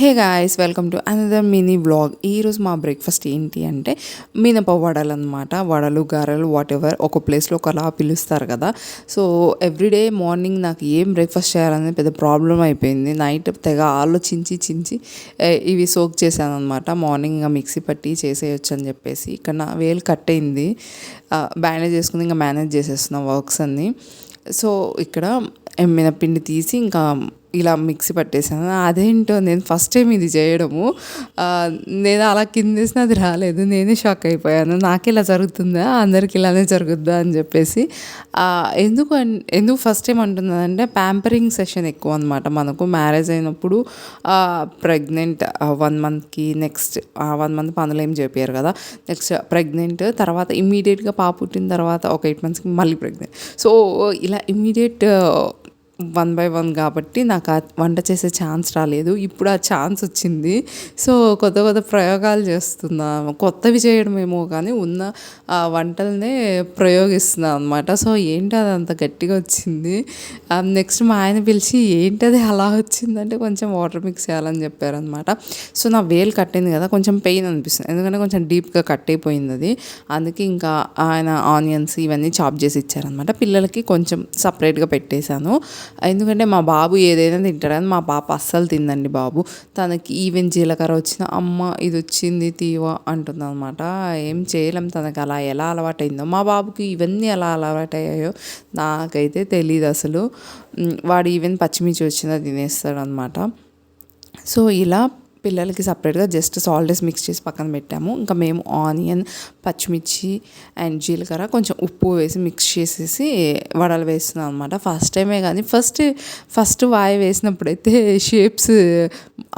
Hey guys welcome to another mini vlog. ఈరోజు మా breakfast ఏంటి అంటే మినప వడలు అనమాట వడలు గారెలు వాట్ ఎవర్ ఒక ప్లేస్లో ఒకలా పిలుస్తారు కదా. సో ఎవ్రీడే మార్నింగ్ నాకు ఏం బ్రేక్ఫాస్ట్ చేయాలనేది పెద్ద ప్రాబ్లం అయిపోయింది. నైట్ తెగ ఆలోచించి చించి ఇవి సోక్ చేశాను అనమాట మార్నింగ్ ఇంకా మిక్సీ పట్టి చేసేయచ్చు అని చెప్పేసి ఇక్కడ నా వేలు కట్ అయింది బ్యాండేజ్ చేసుకుని ఇంకా మేనేజ్ చేసేస్తున్నాం వర్క్స్ అన్నీ. సో ఇక్కడ మినపిండి తీసి ఇంకా ఇలా మిక్సీ పట్టేసాను అదేంటో నేను ఫస్ట్ టైం ఇది చేయడము. నేను అలా కింద వేసిన అది రాలేదు. నేనే షాక్ అయిపోయాను. నాకు ఇలా జరుగుతుందా? అందరికి ఇలానే జరుగుద్దా? అని చెప్పేసి. ఎందుకు అన్- ఎందుకు ఫస్ట్ టైం అంటున్నానంటే ప్యాంపరింగ్ సెషన్ ఎక్కువ అనమాట మనకు. మ్యారేజ్ అయినప్పుడు ప్రెగ్నెంట్ వన్ మంత్కి నెక్స్ట్ వన్ మంత్ పనులు ఏం చెప్పారు కదా? నెక్స్ట్ ప్రెగ్నెంట్ తర్వాత ఇమ్మీడియట్గా పాప పుట్టిన తర్వాత ఒక ఎయిట్ మంత్స్కి మళ్ళీ ప్రెగ్నెంట్. సో ఇలా ఇమ్మీడియట్ వన్ బై వన్ కాబట్టి నాకు ఆ వంట చేసే ఛాన్స్ రాలేదు. ఇప్పుడు ఆ ఛాన్స్ వచ్చింది. సో కొత్త కొత్త ప్రయోగాలు చేస్తున్నా. కొత్తవి చేయడమేమో కానీ ఉన్న ఆ వంటలనే ప్రయోగిస్తున్నా అనమాట సో ఏంటి అది అంత గట్టిగా వచ్చింది? నెక్స్ట్ మా ఆయన పిలిచి ఏంటి అది అలా వచ్చిందంటే కొంచెం వాటర్ మిక్స్ చేయాలని చెప్పారనమాట సో నా వేలు కట్టింది కదా కొంచెం పెయిన్ అనిపిస్తుంది. ఎందుకంటే కొంచెం డీప్గా కట్ అయిపోయింది అది. అందుకే ఇంకా ఆయన ఆనియన్స్ ఇవన్నీ చాప్ చేసి ఇచ్చారనమాట పిల్లలకి కొంచెం సపరేట్గా పెట్టేశాను. ఎందుకంటే మా బాబు ఏదైనా తింటాడని మా పాప అస్సలు తిందండి బాబు. తనకి ఈవెన్ జీలకర్ర వచ్చిన అమ్మ ఇది వచ్చింది తీవ అంటుంది అనమాట ఏం చేయలేం తనకి అలా ఎలా అలవాటైందో. మా బాబుకి ఇవన్నీ ఎలా అలవాటయ్యాయో నాకైతే తెలియదు అసలు. వాడు ఈవెన్ పచ్చిమిర్చి వచ్చినా తినేస్తాడు అనమాట సో ఇలా పిల్లలకి సపరేట్గా జస్ట్ సాల్టెస్ మిక్స్ చేసి పక్కన పెట్టాము. ఇంకా మేము ఆనియన్ పచ్చిమిర్చి అండ్ జీలకర్ర కొంచెం ఉప్పు వేసి మిక్స్ చేసేసి వడలు వేస్తున్నాం అనమాట ఫస్ట్ టైమే కానీ ఫస్ట్ ఫస్ట్ వాయి వేసినప్పుడైతే షేప్స్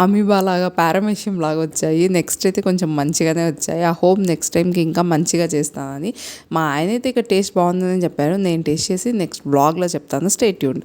అమీబా లాగా పారమేషియం లాగా వచ్చాయి. నెక్స్ట్ అయితే కొంచెం మంచిగానే వచ్చాయి. ఆ హోప్ నెక్స్ట్ టైంకి ఇంకా మంచిగా చేస్తానని. మా ఆయన అయితే ఇక టేస్ట్ బాగుందని చెప్పారు. నేను టేస్ట్ చేసి నెక్స్ట్ బ్లాగ్లో చెప్తాను. State tune